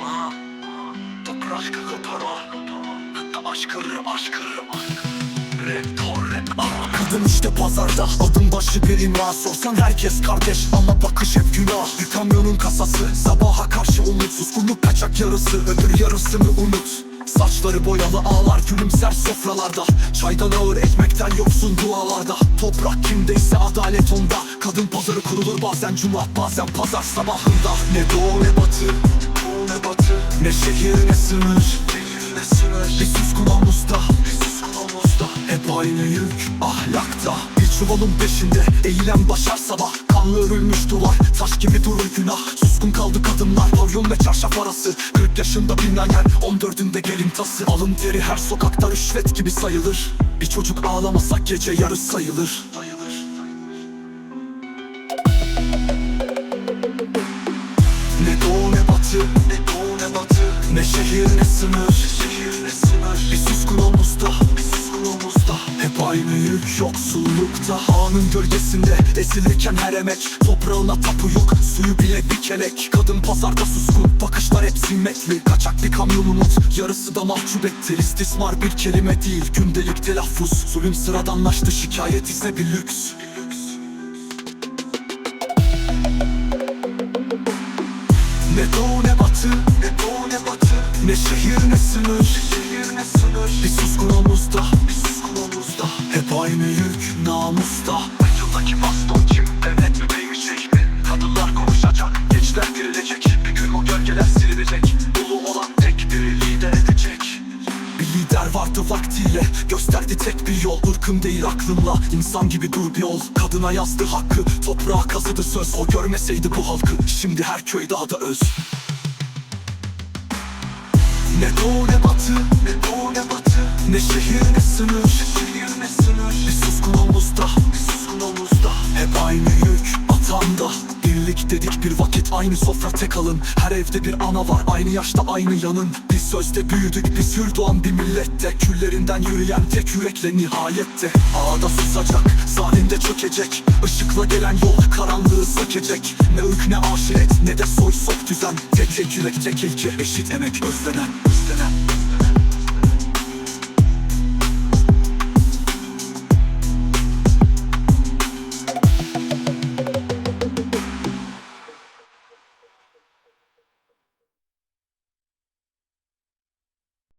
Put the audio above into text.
Aha. Toprak aşkı para Aşkırım aşkırım Rap ah. Kadın işte pazarda Adım başı bir imra Sorsan herkes kardeş ama bakış hep günah Bir kamyonun kasası Sabaha karşı umut Suskunluk kaçak yarısı Öbür yarısını unut Saçları boyalı ağlar gülümser sofralarda Çaydan ağır ekmekten yoksun dualarda Toprak kimdeyse adalet onda Kadın pazarı kurulur bazen cuma bazen pazar sabahında. Ne doğu ne batı ne batı. Ne şehir ne sınır. Bir suskun omuzda Hep aynı yük ahlakta. Bir çuvalın peşinde eğilen başar sabah. Kanlı örülmüş duvar Taş gibi durur günah. Suskun kaldı kadınlar Pavyon ve çarşaf arası. 40 yaşında bilinen yer 14'ünde gelin tası. Alın teri her sokakta rüşvet gibi sayılır. Bir çocuk ağlamasa gece yarı sayılır Ne şehir ne sınır? Bir suskun omuzda. Bir Hep aynı yük yoksullukta. Anın gölgesinde ezilirken her emek. Toprağına tapuyuk Suyu bile bir kelek Kadın pazarda suskun Bakışlar hep zimmetli Kaçak bir kamyon umut Yarısı da mahcup etti. İstismar bir kelime değil Gündelik telaffuz. Zulüm sıradanlaştı Şikayet ise bir lüks. Ne doğu ne batı Ne doğu ne batı Ne şehir ne sınır? Bir suskun omuzda. Bir suskun omuzda. Hep aynı yük namusta. Yıldaki baston kim Devlet mi bey mi şeyh mi Kadınlar konuşacak Gençler dirilecek Bir gün o gölgeler silinecek Dolu olan tek biri lider edecek. Bir lider vardı vaktiyle. Gösterdi tek bir yol. Irkım değil aklımla. İnsan gibi dur bir yol Kadına yazdı hakkı. Toprağa kazıdı söz. O görmeseydi bu halkı. Şimdi her köy dağda öz Ne doğu ne batı Ne doğu ne batı. Ne şehir ne sınır. Şehir ne sınır Bir suskun omuzda Bir suskun omuzda. Hep aynı yük atanda Birlik dedik bir vakit. Aynı sofra tek alın. Her evde bir ana var. Aynı yaşta aynı yanın sözde büyüdük biz hür doğan bir millette. Küllerinden yürüyen tek yürekle nihayette. Ağda susacak zalimde çökecek. Işıkla gelen yol karanlığı sökecek. Ne ırk ne aşiret ne de soy sop düzen. Tek tek yürek tek ilke eşit emek özlenen Özlenen